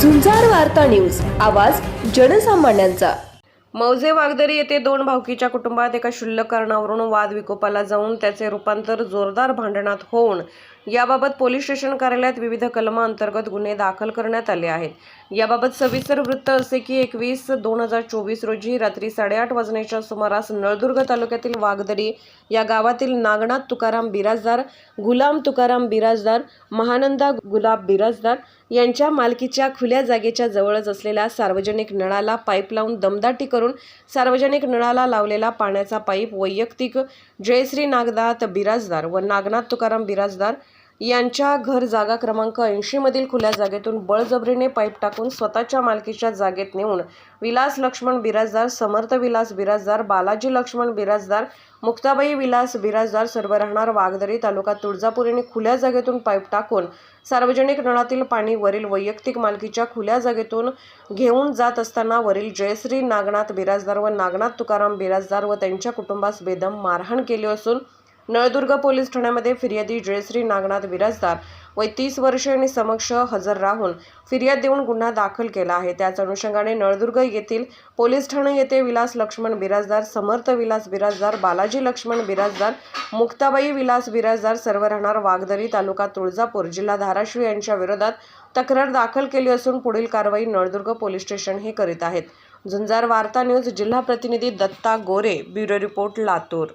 झुंजार वार्ता न्यूज. आवाज जनसामान्यांचा. मौजे वागदरी येथे दोन भावकीच्या कुटुंबात एका क्षुल्लक कारणावरून वाद विकोपाला जाऊन त्याचे रूपांतर जोरदार भांडणात होऊन याबाबत पोलीस स्टेशन कार्यालयात विविध कलमा अंतर्गत गुन्हे दाखल करण्यात आले आहेत. याबाबत सविस्तर वृत्त असे की एकवीस दोन हजार चोवीस रोजी रात्री साडेआठ वाजण्याच्या सुमारास नळदुर्ग तालुक्यातील वागदरी या गावातील नागनाथ तुकाराम बिराजदार गुलाम तुकाराम बिराजदार महानंदा गुलाब बिराजदार यांच्या मालकीच्या खुल्या जागेच्या जवळच असलेल्या सार्वजनिक नळाला पाईप लावून दमदाटी करून सार्वजनिक नळाला लावलेला पाण्याचा पाईप वैयक्तिक जयश्री नागनाथ बिराजदार व नागनाथ तुकाराम बिराजदार यांच्या घर जागा क्रमांक ऐंशीमधील खुल्या जागेतून बळजबरीने पाईप टाकून स्वतःच्या मालकीच्या जागेत नेऊन विलास लक्ष्मण बिराजदार समर्थ विलास बिराजदार बालाजी लक्ष्मण बिराजदार मुक्ताबाई विलास बिराजदार सर्व राहणार वागदरी तालुका तुळजापूर यांनी खुल्या जागेतून पाईप टाकून सार्वजनिक नळातील पाणी वरील वैयक्तिक मालकीच्या खुल्या जागेतून घेऊन जात असताना वरील जयश्री नागनाथ बिराजदार व नागनाथ तुकाराम बिराजदार व त्यांच्या कुटुंबास बेदम मारहाण केली असून नळदुर्ग पोलीस ठाण्यामध्ये फिर्यादी जयश्री नागनाथ बिराजदार वय तीस वर्ष आणि समक्ष हजर राहून फिर्याद देऊन गुन्हा दाखल केला आहे. त्याच अनुषंगाने नळदुर्ग येथील पोलीस ठाणे येथे विलास लक्ष्मण बिराजदार समर्थ विलास बिराजदार बालाजी लक्ष्मण बिराजदार मुक्ताबाई विलास बिराजदार सर्व राहणार वागदरी तालुका तुळजापूर जिल्हा धाराशिव यांच्या विरोधात तक्रार दाखल केली असून पुढील कारवाई नळदुर्ग पोलीस स्टेशन हे करीत आहेत. झुंजार वार्ता न्यूज जिल्हा प्रतिनिधी दत्ता गोरे ब्युरो रिपोर्ट लातूर.